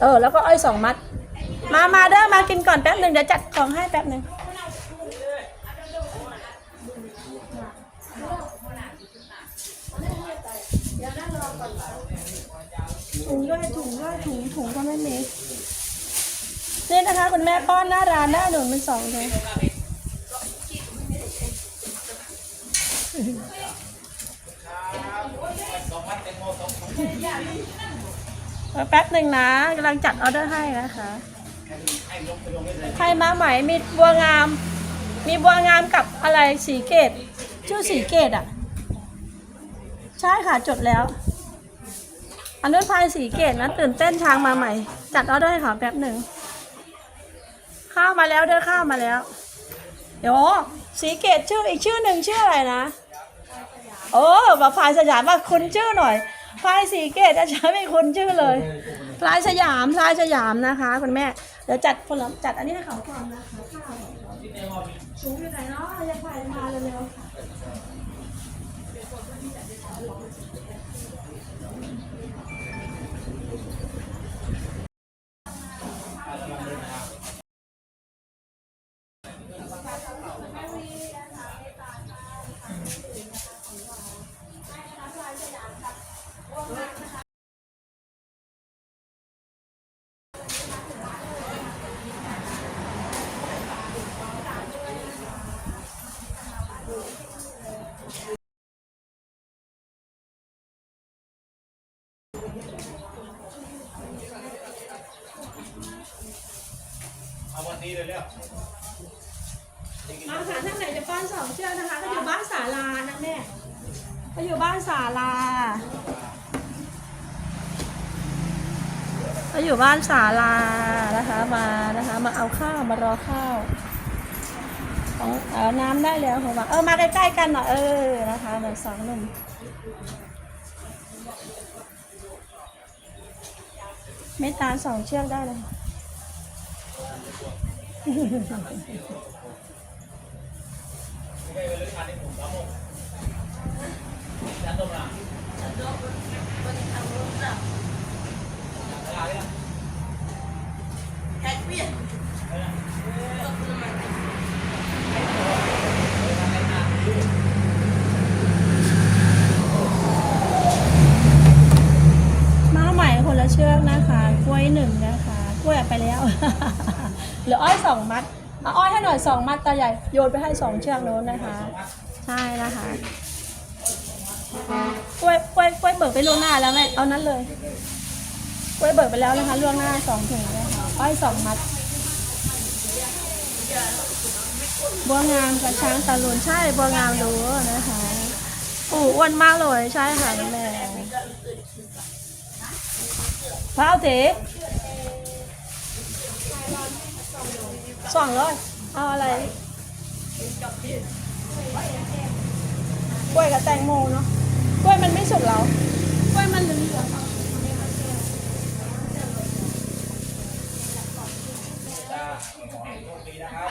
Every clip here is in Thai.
เออ แล้วก็อ้อยสองมัด มามาเด้อมากินก่อนแป๊บหนึ่งเดี๋ยวจัดของให้แป๊บหนึ่งถุงด้วยถุงด้วยถุงถุงก็ไม่มีนี่นะคะคุณแม่ป้อนหน้าร้านหน้าหนุนเป็นสองเลย แป๊บหนึ่งนะกำลังจัดออเดอร์ให้นะคะใครมาใหม่มีบัวงาม มีบัวงามกับอะไรสีเกตชื่อสีเกตอะ ใช่ค่ะจดแล้วอันนู้นพายสีเกตนะตื่นเต้นช้างมาใหม่ จัดออเดอร์ให้เขาแป๊บหนึ่งข้าวมาแล้วเด้อข้าวมาแล้ว เดี๋ยวสีเกตชื่ออีกชื่อหนึ่งชื่ออะไรนะ โอ้มาพายสยามมาคุณชื่อหน่อย พลายสีเกตอาจารย์ไม่คุ้นชื่อเลยพลายสยามพลายสยามนะคะคุณแม่เดี๋ยวจัดผลจัดอันนี้ให้เขาก่อนนะคะข้าวสูงอยู่ไหนเนาะอย่าพายมาเร็วๆค่ะ ศาลาก็อยู่บ้านศาลานะคะมานะคะ มาเอาข้าวมารอข้าวของเอาน้ำได้แล้วของว่าเออมาใกล้ๆกันหน่อยเออนะคะเหมือนสองหนุ่มไม่ตาสองเชือกได้เลยมาใมาใหม่คนละเชือกนะคะ กล้วยหนึ่งนะคะ กล้วยเอาไปแล้วเหลืออ้อยสองมัดเอาอ้อยให้หน่อยสองมัดตาใหญ่โยนไปให้สองเชือกโน้นนะคะ ใช่นะคะ วยกล้วยเบิกไปล่วงหน้าแล้วแม่เอานั้นเลยกล้วยเบิกไปแล้วนะคะล่วงหน้าสองถุงนะคะอ้อยสองมัด บัวงามกับช้างตาลุนใช่บัวงามรู้นะคะปู่อ้วนมากเลยใช่ค่ะแม่พระเอาเถสองร้อยเอาอะไรกล้วยกับแตงโมเนาะ กล้วยมันไม่สุกแล้วกล้วยมันเหลืองจ้าขอให้โชคดีนะครับ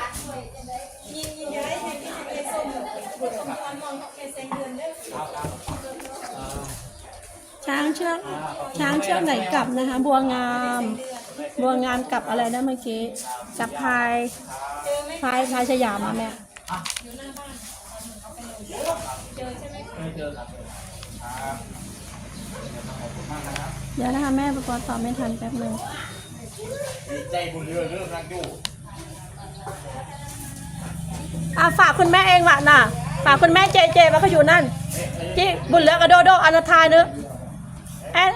เอาครับอ่าช้างเชือกช้างเชือกไหนกลับนะคะ บัวงาม บัวงามกลับอะไรนะเมื่อกี้กับพายพายพายสยามมาแม่ ไม่เจอครับครับเดี๋ยวนะคะแม่ประกอบตอบไม่ทันแป๊บหนึงดีใจบุญเรือเรื่องรักอยู่อะฝากคุณแม่เองว่ะน่ะฝากคุณแม่เจเจว่าเขาอยู่นั่นจิบุญเหลือกับโดโดอนาทายเนื้อะแอะ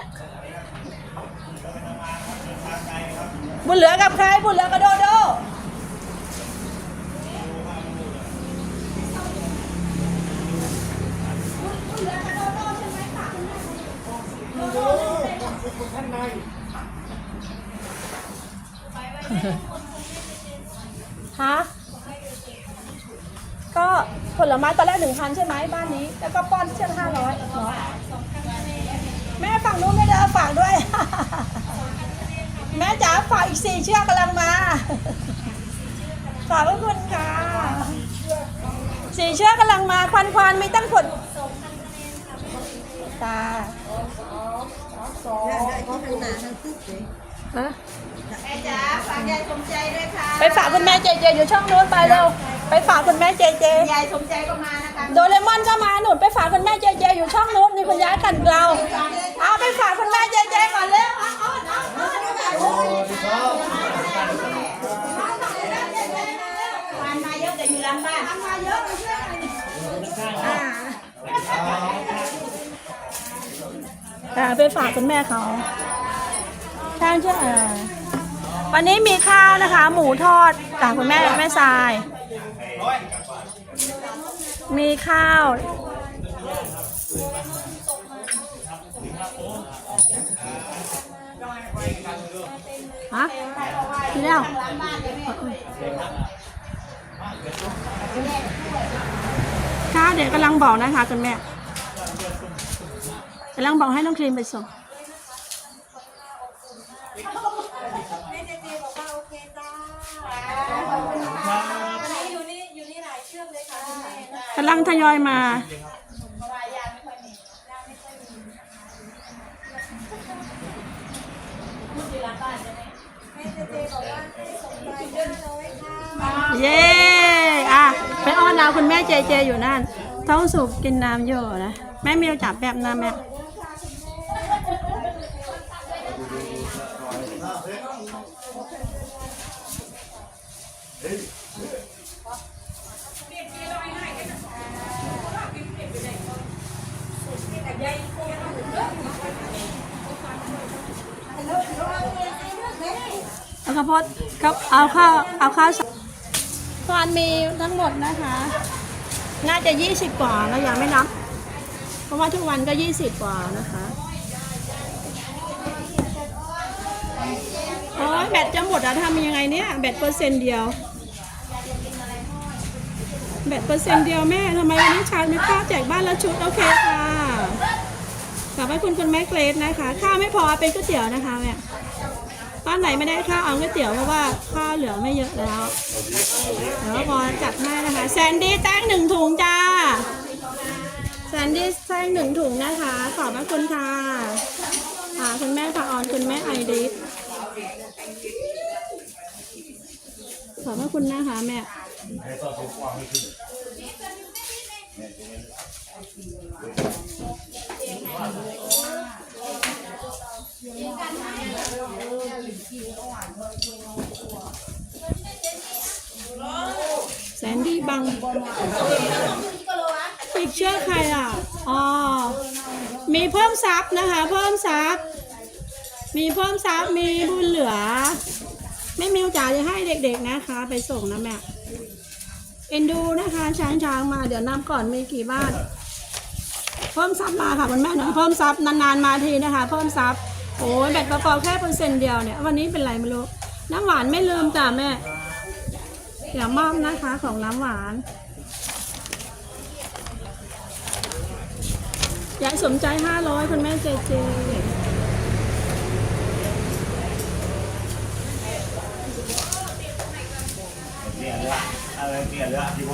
บุญเหลือกับใครบุญเหลือกับโดโดบุญเหลือกับโดโดใช่ไหมฝากคุณแม่โดโด ฮะก็ผลไม้ตอนแรกหนึ่งพันใช่ไหมบ้านนี้ แล้วก็ป้อนเชือกห้าร้อยแม่ฝั่งนู้นไม่ได้ฝากด้วย แม่จ๋าฝากอีกสี่เชือกกำลังมาขอบพระคุณค่ะสี่เชือกกำลังมาควันควันๆมีตั้งผลตา ได้ได้ที่ทางหนาทางตึกเลยฮะแม่จ๋าฝากยายสมใจด้วยค่ะไปฝากคุณแม่เจเจอยู่ช่องนู้นไปเร็วไปฝากคุณแม่เจเจยายสมใจก็มานะคะโดเรมอนก็มาหนุนไปฝากคุณแม่เจเจอยู่ช่องนู้นนี่คุณย้ายกันเกลาเอาไปฝากคุณแม่เจเจก่อนเร็วเอาเอาเอาเอาวานมาเยอะแต่อยู่หลังบ้านมาเยอะมาช่วยหน่อยอ่า อ่าไปฝากคุณแม่เขาใช่ใช่เออวันนี้มีข้าวนะคะ หมูทอดจากคุณแม่แม่ทราย มีข้าว ฮะพี่แล้วค่ะเดี๋ยวกำลังบอกนะคะคุณแม่ำลังบอกให้น้องครีมไปส่งกำลังทยอยมา เย้อะไปอ้อนดาคุณแม่เจเจอยู่นั่นท้องสุกกินน้ำอยู่นะ แม่เมียวจับแบบนะแม่ เอาข้าวโพดครับเอาข้าวเอาข้าวตอนมีทั้งหมดนะคะ น่าจะยี่สิบกว่าแล้วยังไม่นับ เพราะว่าทุกวันก็ยี่สิบกว่านะคะ โอ้ยแบตจะหมดอะทำยังไงเนี่ย แบตเปอร์เซ็นต์เดียว แบตเปอร์เซ็นต์เดียวแม่ทำไมวันนี้ชาร์จไม่ข้าวแจกบ้านละชุด โอเคค่ะขอบพระคุณคุณแม่เกรดนะคะ ข้าวไม่พอเป็นก๋วยเตี๋ยวนะคะแม่บ้านไหนไม่ได้ข้าวเอาก๋วยเตี๋ยวเพราะว่าข้าวเหลือไม่เยอะแล้วเดี๋ยวพอจัดให้นะคะแซนดี้แจ้งหนึ่งถุงจ้าแซนดี้แจ้งหนึ่งถุงนะคะ ขอบพระคุณค่ะค่ะคุณแม่ผักออนคุณแม่ไอริส ขอบพระคุณนะคะแม่แซนดี้บังอีกเชื่อใครอะ อ๋อ มีเพิ่มซับนะคะ เพิ่มซับมีเพิ่มซับมีบุญเหลือ ไม่มิวจ๋าจะให้เด็ก ๆนะคะ ไปส่งนะแม่เอ็นดูนะคะช้างช้างมาเดี๋ยวนับก่อนมีกี่บ้านเพิ่มซับมาค่ะคุณแม่น่อยเพิ่มซับนานๆมาทีนะคะ เพิ่มซับโอ้ยแบตกระเป๋าแค่เปอร์เซ็นต์เดียวเนี่ยวันนี้เป็นไรไม่รู้น้ำหวานไม่ลืมจ้ะแม่เดี๋ยวมอบนะคะของน้ำหวานยายสมใจห้าร้อยคุณแม่เจเจ เปลี่ยนเรืออะไรเปลี่ยนเรือพี่โบ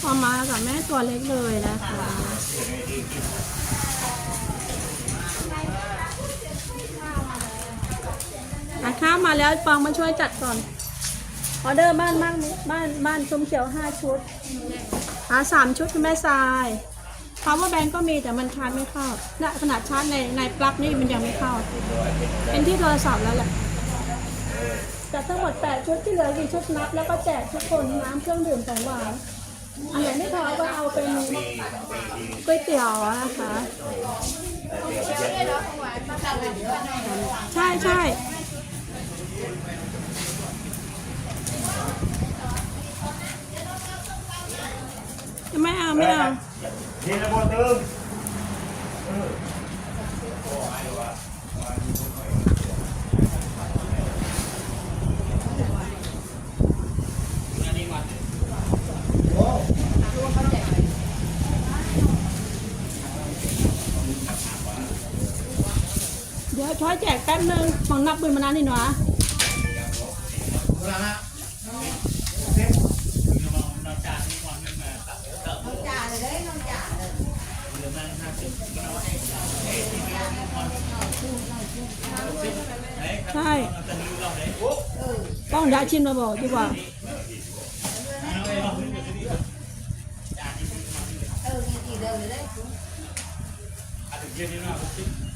พอมากับแม่ตัวเล็กเลยนะคะอะข้าวมาแล้วปองมาช่วยจัดก่อน ออเดอร์บ้านบ้านบ้านบ้านชมเขียวห้าชุดอ่าสามชุดคุณแม่ทราย power bank ก็มีแต่มันชาร์จไม่เข้าขนาดชาร์จในในปลั๊กนี่มันยังไม่เข้า เป็นที่โทรศัพท์แล้วแหละจัดทั้งหมด 8 ชุดที่เหลือกี่ชุดนับ แล้วก็แจกทุกคนน้ำเครื่องดื่มของหวานอันไหนไม่พอก็เอาเป็นก๋วยเตี๋ยวนะคะใช่ใช่ไม่เอา ไม่เอา ทีละโบตึงเดี๋ยวช้อยแจกแป๊บนึงของนับปืนมานานนี่หนอะจ่าเลยน้องจ่าเลย ใช่ต้องยาชิมมาบอกดีกว่า